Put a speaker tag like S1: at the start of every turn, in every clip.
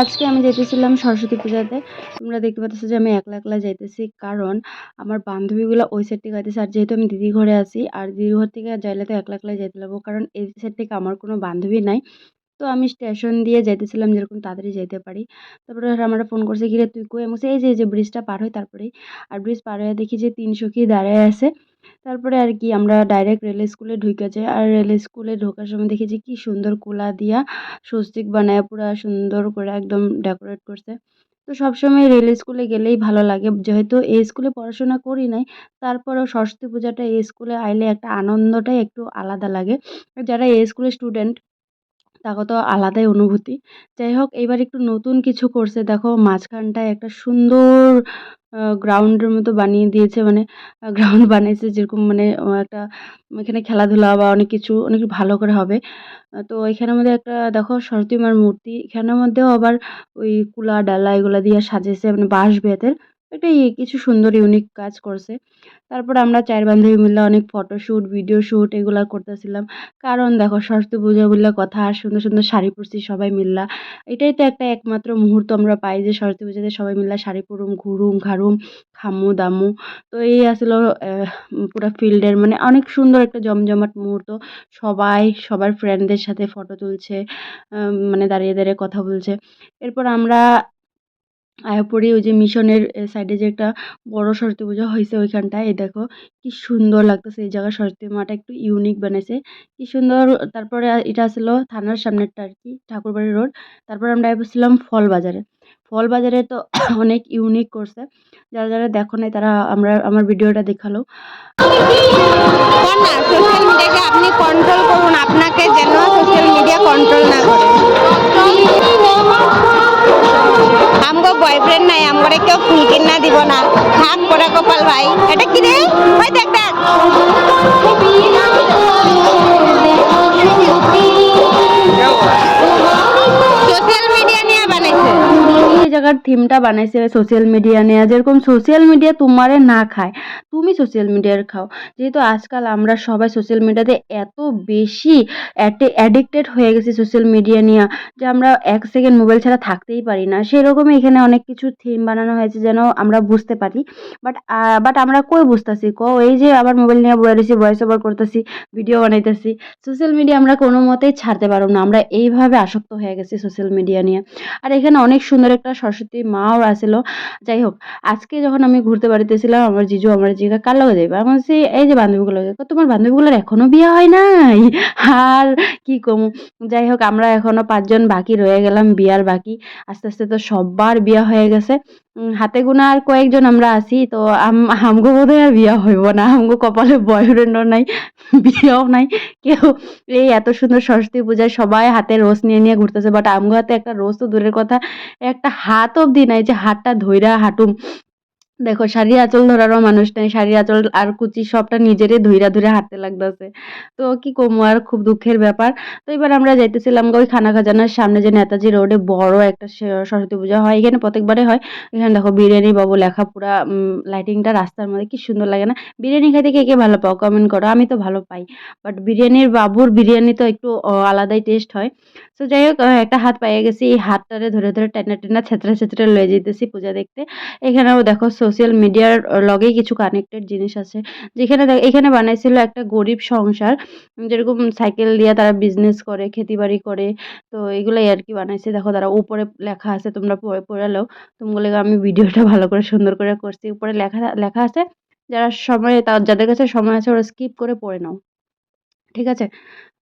S1: আজকে আমি যেতেছিলাম সরস্বতী পূজাতে। তোমরা দেখতে পাচ্ছ যে আমি একলা একলা যাইতেছি, কারণ আমার বান্ধবীগুলো ওই সাইড থেকে যাইতেছে আর যেহেতু আমি দিদি ঘরে আছি, আর দিদি ঘর থেকে যাইলে তো একলা একলাই যাইতে লাগবো, কারণ এই সাইড থেকে আমার কোনো বান্ধবী নাই। তো আমি স্টেশন দিয়ে যাইতেছিলাম যেরকম তাড়াতাড়ি যাইতে পারি। তারপরে আমার ফোন করছে, কিরে, তুই কই? আমি এই যে যে ব্রিজটা পার হয় তারপরেই। আর ব্রিজ পার হয়ে দেখি যে তিন সখী দাঁড়ায় আছে। তারপরে আর কি আমরা ডাইরেক্ট রেল স্কুলে ঢুকে যাই। আর রেল স্কুলে ঢোকার সময় দেখেছি কি সুন্দর কোলা দিয়া স্বস্তিক বানায় পুরা সুন্দর করে একদম ডেকোরেট করছে। তো সবসময় রেল স্কুলে গেলেই ভালো লাগে। যেহেতু এই স্কুলে পড়াশোনা করি নাই, তারপরেও সরস্বতী পূজাটা এই স্কুলে আইলে একটা আনন্দটাই একটু আলাদা লাগে। যারা এই স্কুলের স্টুডেন্ট তাকে তো আলাদাই অনুভূতি। যাই হোক এইবার একটু নতুন কিছু করছে। দেখো, মাঝখানটায় একটা সুন্দর গ্রাউন্ডের মতো বানিয়ে দিয়েছে। মানে গ্রাউন্ড বানিয়েছে যেরকম মানে একটা, এখানে খেলাধুলা বা অনেক কিছু, অনেক ভালো করে হবে। তো এখানের মধ্যে একটা, দেখো সরস্বতী মার মূর্তি। এখানের মধ্যেও আবার ওই কুলা ডালা এগুলো দিয়ে সাজিয়েছে মানে বাঁশ বেতের। একটা কিছু সুন্দর ইউনিক কাজ করছে। তারপর আমরা চার বান্ধবী মিলে অনেক ফটোশ্যুট ভিডিও শ্যুট এগুলা করতেছিলাম। কারণ দেখো সরস্বতী পূজা বললে কথা, আর সুন্দর সুন্দর শাড়ি পরছি সবাই মিললা। এটাই তো একটা একমাত্র মুহূর্ত আমরা পাই যে সরস্বতী পূজাতে সবাই মিল্লা শাড়ি পরুম, ঘুরুম ঘারুম খামু, দামু। তো এই আসলে পুরা ফিল্ডের মানে অনেক সুন্দর একটা জমজমাট মুহূর্ত। সবাই, সবার ফ্রেন্ডদের সাথে ফটো তুলছে মানে দাঁড়িয়ে দাঁড়িয়ে কথা বলছে। এরপর আমরা আয়াপুরে ওই যে মিশনের সাইডে যে একটা বড় সরস্বতী পূজা হয়েছে ওইখানটায় এই দেখো কি সুন্দর লাগতেছে এই জায়গায় সরস্বতী মাটা একটু ইউনিক বানাইছে। কি সুন্দর তারপরে এটা ছিল থানার সামনেরটা আর কি ঠাকুরবাড়ি রোড তারপরে আমরা এসেছিলাম ফল বাজারে। ফল বাজারে তো অনেক ইউনিক করছে। যারা যারা দেখো নাই তারা আমরা আমার ভিডিওটা দেখাল।
S2: সোশ্যাল মিডিয়াকে আপনি কন্ট্রোল করুন আপনাকে যেন সোশ্যাল মিডিয়া কন্ট্রোল না করে। আমগো বয়ফ্রেন্ড নাই, আমগরে কেউ ফুল কিনা দিব না। থাক পরে কপাল ভাই। এটা কি রে? ওই দেখ দেখ।
S1: জায়গার থিমটা বানাইছে সোশ্যাল মিডিয়া নিয়ে। যেরকম সোশ্যাল মিডিয়া তোমারে না খায় তুমি সোশ্যাল মিডিয়ার খাও। যেহেতু আজকাল আমরা সবাই সোশ্যাল মিডিয়াতে এত বেশি অ্যাডিক্টেড হয়ে গেছি সোশ্যাল মিডিয়া নিয়ে যে আমরা এক সেকেন্ড মোবাইল ছাড়া থাকতেই পারি না। সেরকমই এখানে অনেক কিছু থিম বানানো হয়েছে যেন আমরা বুঝতে পারি। বাট বাট আমরা কই বুঝতেছি? ক, এই যে আবার মোবাইল নিয়ে বয়ে রয়েছি ভয়েস ওভার করতেছি ভিডিও বানাইতেছি। সোশ্যাল মিডিয়া আমরা কোনো মতেই ছাড়তে পারব না। আমরা এইভাবে আসক্ত হয়ে গেছি সোশ্যাল মিডিয়া নিয়ে। আর এখানে অনেক সুন্দর একটা সরস্বতী মাও আসিল। যাই হোক, আজকে যখন আমি ঘুরতে বাড়িতেছিলাম আমার জিজু আমার জিগা কার লগে যাইবা। আমি বলছি, এই যে বান্ধবীগুলো তোমার বান্ধবীগুলোর এখনও বিয়ে হয় নাই? আর কি কম? যাই হোক, আমরা এখনও পাঁচজন বাকি রয়ে গেলাম, বিয়ার বাকি। আস্তে আস্তে তো সবার বিয়া হয়ে গেছে। হাতে গোনা আর কয়েকজন আমরা আছি, তো আমগো বোধ আর বিয়া হইব না। আমগো কপালে বয়ফ্রেন্ডও নাই, বিয়েও নাই। কেউ এই এত সুন্দর সরস্বতী পূজায় সবাই হাতে রোজ নিয়ে নিয়ে ঘুরতেছে বাট আমগো হাতে একটা রোজ তো দূরের কথা, একটা হাত অব্দি নাই যে হাতটা ধইরা হাঁটুম। দেখো শাড়ির আঁচল ধরারও মানুষ নেই। শাড়ির আঁচল আর কুচি সবটা নিজেরই ধইরা ধইরা হাঁটতে লাগতেছে। তো কি কমু আর, খুব দুঃখের ব্যাপার। তো এবার আমরা যাইতেছিলাম ওই খানা খাজানার সামনে যে নেতাজি রোডে। বড় একটা সরস্বতী পূজা হয়। এখানে প্রত্যেকবারে হয়। এখানে দেখো, বিরিয়ানি বাবু লেখা পুরা লাইটিংটা রাস্তার মধ্যে। কি সুন্দর লাগে না? বিরিয়ানি খাইতে কে কে ভালো পাও? কমেন্ট করো। আমি তো ভালো পাই। বাট বিরিয়ানির বাবুর বিরিয়ানি তো একটু আলাদাই টেস্ট হয়। তো যাই হোক একটা হাত পাইয়ে গেছি। এই হাতটারে ধরে ধরে টেনা টেনা ছেঁচড়ে ছেঁচড়ে লয়ে যেতেছি পূজা দেখতে। এখানেও দেখো সোশ্যাল মিডিয়ার লগেই কিছু কানেক্টেড জিনিস আছে। যেখানে দেখ- এখানে বানাইছিল একটা গরিব সংসার যেরকম সাইকেল দিয়ে তারা বিজনেস করে, খেতিবাড়ি করে, তো এগুলাই আর কি বানাইছে। দেখো তারা উপরে লেখা আছে, তোমরা পড়ে পড়ালেও তোমাগুলো আমি ভিডিওটা ভালো করে সুন্দর করে করছি। উপরে লেখা লেখা আছে, যারা সময়, তা- যাদের কাছে সময় আছে, ওরা স্কিপ করে পড়ে নাও। ঠিক আছে?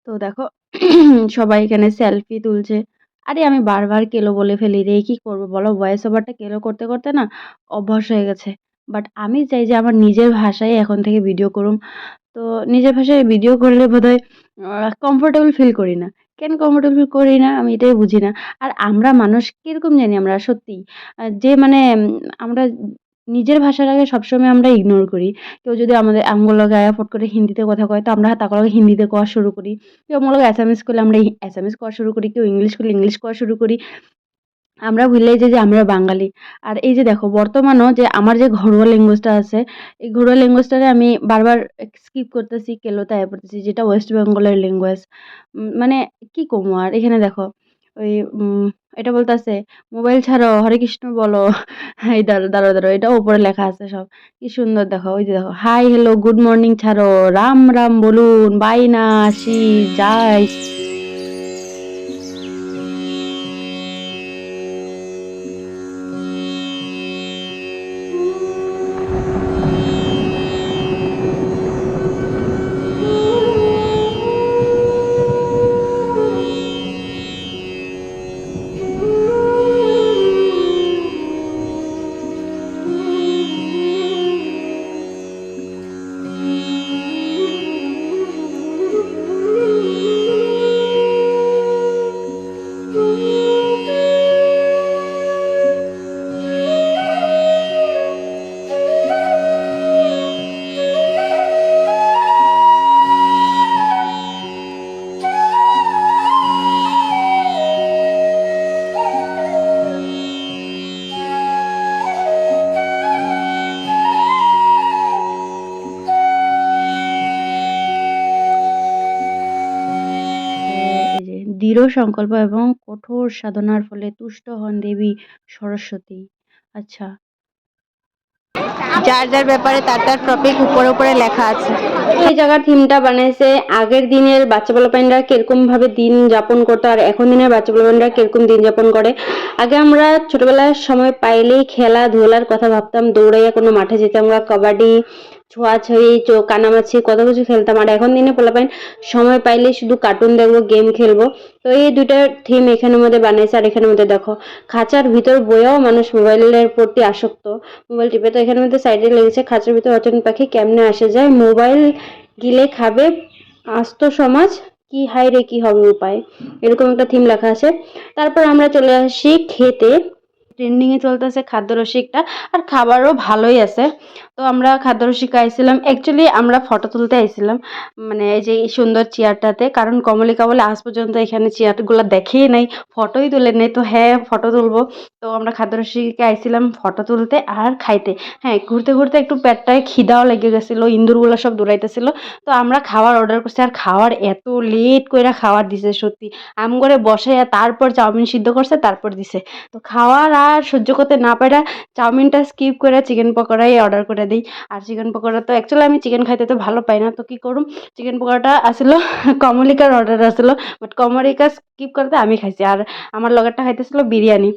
S1: তো দেখো, সবাই এখানে সেলফি তুলছে। আরে আমি বারবার কেলো বলে ফেলি রে, কি করব বলো? ভয়েস ওভারটা কেলো করতে করতে না অভ্যাস হয়ে গেছে। বাট আমি চাই যে আমার নিজের ভাষায় এখন থেকে ভিডিও করুম। তো নিজের ভাষায় ভিডিও করলে বোধহয় কমফোর্টেবল ফিল করি না। কেন কমফোর্টেবল করি না? আমি এটাই বুঝি না। আর আমরা মানুষ কীরকম জানি আমরা? সত্যি। যে মানে আমরা নিজের ভাষাটাকে সবসময় আমরা ইগনোর করি। কেউ যদি আমাদের আমগুলো গায়ে ফট করে হিন্দিতে কথা কয়, তো আমরা তাকে হিন্দিতে কোয়া শুরু করি। কেউ আমগুলো অ্যাসামিস করলে আমরা এম এস শুরু করি, কেউ ইংলিশ করলে ইংলিশ কোয়া শুরু করি। আমরা ভুলেই যাই যে আমরা বাঙালি। আর এই যে দেখো, বর্তমানও যে আমার যে ঘরোয়া ল্যাঙ্গুয়েজটা আছে, এই ঘরোয়া ল্যাঙ্গুয়েজটারে আমি বারবার স্কিপ করতেছি কেলোতে আয়া পড়তেছি, যেটা ওয়েস্ট বেঙ্গলের ল্যাঙ্গুয়েজ মানে কি কমো আর? এখানে দেখো ওই এটা বলতেছে, মোবাইল ছাড়ো, হরে কৃষ্ণ বলো। এই দাঁড়ো দাঁড়ো দাঁড়ো এটা উপরে লেখা আছে সব। কি সুন্দর দেখো, ওই যে দেখো, হাই, হ্যালো, গুড মর্নিং, ছাড়ো, রাম রাম বলুন, বাই না, আসি, যাই। দৃঢ় সংকল্প এবং কঠোর সাধনার ফলে তুষ্ট হন দেবী সরস্বতী। আচ্ছা।
S2: যার যার ব্যাপারে তার তার টপিক উপরে উপরে লেখা আছে।
S1: এই জায়গার থিমটা বানাইছে আগের দিনের বাচ্চা পোলাপাইনরা কীরকম ভাবে দিন যাপন করতো আর এখন দিনের বাচ্চা পোলাপাইনরা কীরকম দিন যাপন করে। আগে আমরা ছোটবেলার সময় পাইলেই খেলাধুলার কথা ভাবতাম দৌড়াইয়া কোনো মাঠে যেতাম আমরা কবাডি ছোঁয়াছুঁয়ি চো কানামাছি, কত কিছু খেলতাম। আর এখন দিনে পোলাপাইন সময় পাইলে শুধু কার্টুন দেখব গেম খেলব। তো এই দুইটা থিম এখানের মধ্যে বানাইছে, আর এখানের মধ্যে দেখো। খাঁচার ভিতর বইয়াও মানুষ মোবাইলের প্রতি আসক্ত। মোবাইল টিপে তো এখানের মধ্যে সাইডে লেগেছে, খাঁচার ভিতর অচেন পাখি কেমনে আসে যায়? মোবাইল গিলে খাবে আস্ত সমাজ? কি হাই রে, কি হবে উপায়? এরকম একটা থিম লেখা আছে। তারপর আমরা চলে আসি খেতে। ট্রেন্ডিংয়ে চলতেছে খাদ্য রসিকটা আর খাবারও ভালোই আছে। তো আমরা খাদ্য রসিকা আইছিলাম। অ্যাকচুয়ালি আমরা ফটো তুলতে আইছিলাম মানে এই যে সুন্দর চেয়ারটাতে। কারণ কমলিকা বলে আজ পর্যন্ত এখানে চেয়ারগুলো দেখেই নাই ফটোই তুলে নেই। তো হ্যাঁ ফটো তুলবো। তো আমরা খাদ্য রসিকে আইছিলাম ফটো তুলতে আর খাইতে। হ্যাঁ ঘুরতে ঘুরতে একটু পেটটায় খিদাও লেগে গেছিল ইন্দুরগুলো সব দৌড়াইতেছিল। তো আমরা খাবার অর্ডার করছি আর খাওয়ার এত লেট কইরা খাওয়ার দিছে, সত্যি। আম করে বসে তারপর চাউমিন সিদ্ধ করছে, তারপর দিছে। তো খাওয়ার আর সহ্য করতে না পারা চাউমিনটা স্কিপ করে চিকেন পকোড়াই অর্ডার করে দিই। আর চিকেন পকোড়া তো অ্যাকচুয়ালি আমি চিকেন খাইতে তো ভালো পাই না। তো কী করুম? চিকেন পকোড়াটা আসলো, কমলিকার অর্ডার আসলো বাট কমলিকা স্কিপ করতে আমি খাইছি। আর আমার লগেরটা খাইতেছিল বিরিয়ানি।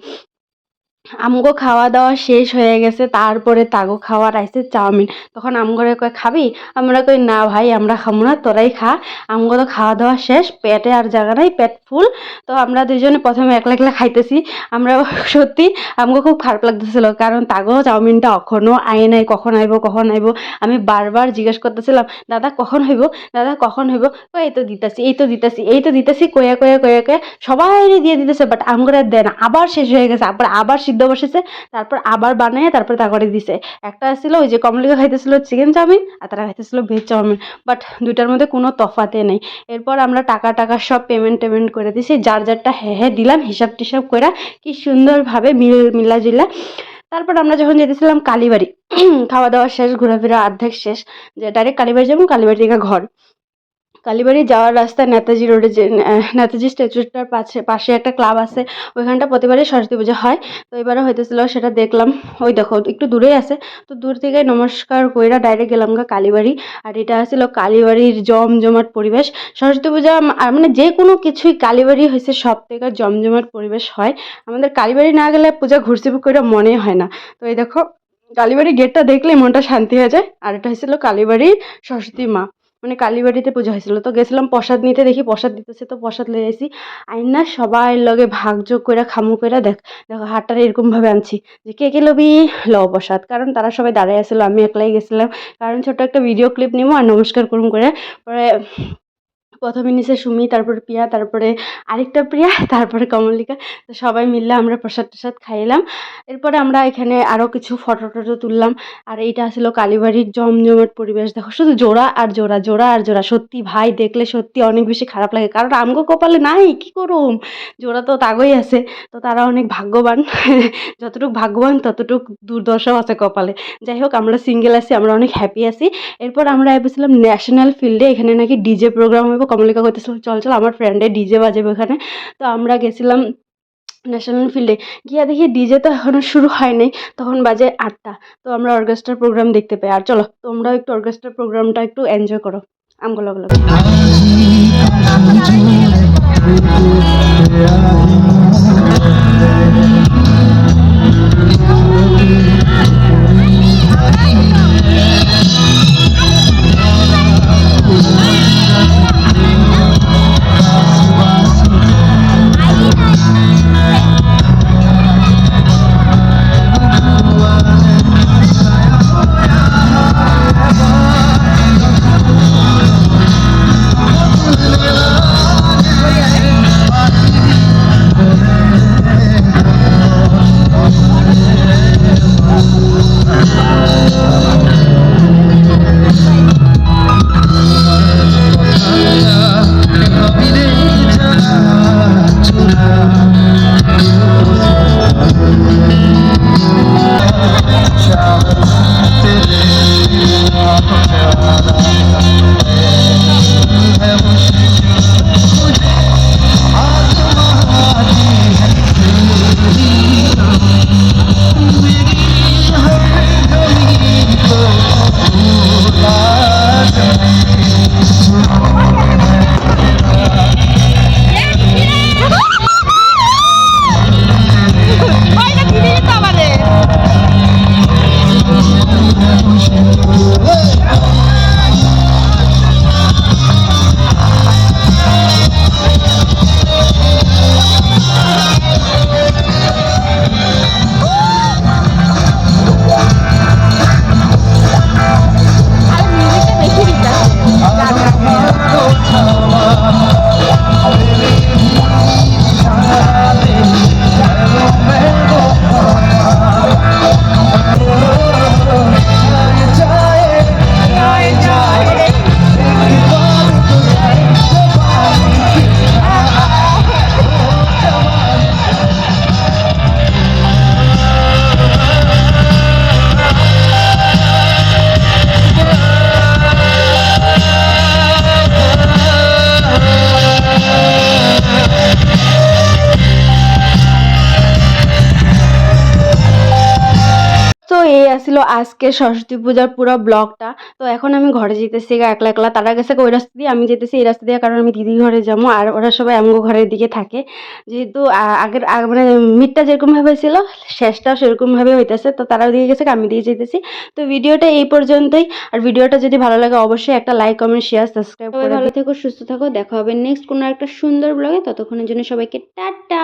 S1: আমগো খাওয়া দাওয়া শেষ হয়ে গেছে, তারপরে তাগো খাওয়ার আইসে চাউমিন। তখন আমগরে কয়, খাবি? আমরা কই, না ভাই, আমরা খাব না, তোরাই খা। আমগো তো খাওয়া দাওয়া শেষ, পেটে আর জায়গা নাই, পেট ফুল। তো আমরা দুজনে প্রথমে একলা একলা খাইতেছি। আমরা সত্যি আমগো খুব খারাপ লাগতেছিল, কারণ তাগো চাউমিনটা এখনও আয় নাই, কখন আইব কখন আইব। আমি বারবার জিজ্ঞেস করতেছিলাম, দাদা, কখন হইব? দাদা, কখন হইব? কই এই তো দিতাছি, এই তো দিতাছি, এই তো দিতাছি। কয়া কয়া কয়া কয়া সবাই দিয়ে দিতেছে বাট আমগরে দেয় না। আবার শেষ হয়ে গেছে, আবার আবার সিদ্ধ বসেছে, তারপর আবার বানায়, তারপর তারপরে দিছে। একটা ছিল ওই যে কমলিকা খাইতেছিল চিকেন চাউমিন, আর তারা খাইতেছিল ভেজ চাউমিন। বাট দুইটার মধ্যে কোনো তফাতে নেই। এরপর আমরা টাকা টাকা সব পেমেন্ট টেমেন্ট করে দিছি, যার যারটা হ্যাঁ হ্যাঁ দিলাম, হিসাব টিসাব করে কি সুন্দরভাবে মিল মিলাজিলা। তারপর আমরা যখন যেতেছিলাম কালীবাড়ি, খাওয়া দাওয়া শেষ, ঘোরাফেরা অর্ধেক শেষ, যে ডাইরেক্ট কালীবাড়ি যাব, কালীবাড়ি থেকে ঘর। কালীবাড়ি যাওয়ার রাস্তায় নেতাজি রোডে যে নেতাজি স্ট্যাচুটার পাশে পাশে একটা ক্লাব আছে, ওইখানটা প্রতিবারই সরস্বতী পুজো হয়। তো এবারও হইতেছিল, সেটা দেখলাম। ওই দেখো, একটু দূরেই আছে। তো দূর থেকে নমস্কার কইরা ডাইরেক্ট গেলাম গা কালীবাড়ি। আর এটা ছিল কালীবাড়ির জমজমাট পরিবেশ। সরস্বতী পূজা মানে যে কোনো কিছুই কালীবাড়ি হয়েছে সব থেকে জমজমাট পরিবেশ হয়। আমাদের কালীবাড়ি না গেলে পূজা ঘুরছি করে মনে হয় না। তো এই দেখো, কালীবাড়ির গেটটা দেখলে মনটা শান্তি হয়ে যায়। আর এটা হয়েছিল কালীবাড়ির সরস্বতী মা। মানে কালীবাড়িতে পুজো হয়েছিল। তো গেছিলাম প্রসাদ নিতে, দেখি প্রসাদ দিতেছে, তো প্রসাদ লয়ে আসি আইনা সবাই লগে ভাগযোগ করে খামু করে দেখ, দেখো হাটটা এরকমভাবে আনছি যে, কে কে লবি? ল প্রসাদ। কারণ তারা সবাই দাঁড়ায় আসছিল আমি একলাই গেছিলাম। কারণ ছোট একটা ভিডিও ক্লিপ নিবো আর নমস্কার করুন করে পরে প্রথমে নিচে সুমি, তারপরে প্রিয়া, তারপরে আরেকটা প্রিয়া, তারপরে কমলিকা। তো সবাই মিললে আমরা প্রসাদ টসাদ খাইলাম। এরপরে আমরা এখানে আরও কিছু ফটো টটো তুললাম। আর এইটা ছিল কালীবাড়ির জমজমাট পরিবেশ। দেখো, শুধু জোড়া আর জোড়া জোড়া আর জোড়া। সত্যি ভাই, দেখলে সত্যি অনেক বেশি খারাপ লাগে। কারণ আমগো কপালে নাই, কি করুম? জোড়া তো তাগই আছে। তো তারা অনেক ভাগ্যবান। যতটুকু ভাগ্যবান, ততটুকু দুর্দশাও আছে কপালে। যাই হোক, আমরা সিঙ্গেল আছি, আমরা অনেক হ্যাপি আছি। এরপর আমরা ভেবেছিলাম ন্যাশনাল ফিল্ডে এখানে নাকি ডিজে প্রোগ্রাম হইব। কমলিকা করতেছিল চল চল আমার ফ্রেন্ডের ডিজে বাজাবে ওখানে। তো আমরা গেছিলাম ন্যাশনাল ফিল্ডে গিয়া দেখি ডিজে তো এখনও শুরু হয় নাই, তখন বাজে আটটা। তো আমরা অর্কেস্ট্রার প্রোগ্রাম দেখতে পাই। আর চলো, তোমরাও একটু অর্কেস্ট্রার প্রোগ্রামটা একটু এনজয় করো। আমগুলো লগে লগে এই আজকে সরস্বতী পূজার পুরো ব্লগটা। তো এখন আমি ঘরে যেতেছি একলা একলা। তারা গেছে ওই রাস্তা দিয়ে আমি যেতেছি এই রাস্তা দিয়ে কারণ আমি দিদি ঘরে যাব আর ওরা সবাই আমগো ঘরের দিকে থাকে। যেহেতু আগের মানে মিটটা যেরকমভাবে ছিল শেষটাও সেরকমভাবে হইতেছে। তো তারা দিকে গেছে আমি দিয়ে যেতেছি। তো ভিডিওটা এই পর্যন্তই। আর ভিডিওটা যদি ভালো লাগে অবশ্যই একটা লাইক কমেন্ট শেয়ার সাবস্ক্রাইব করে ভালো থেকো সুস্থ থাকো। দেখা হবে নেক্সট কোনো একটা সুন্দর ব্লগে। ততক্ষণের জন্য সবাইকে টাটা!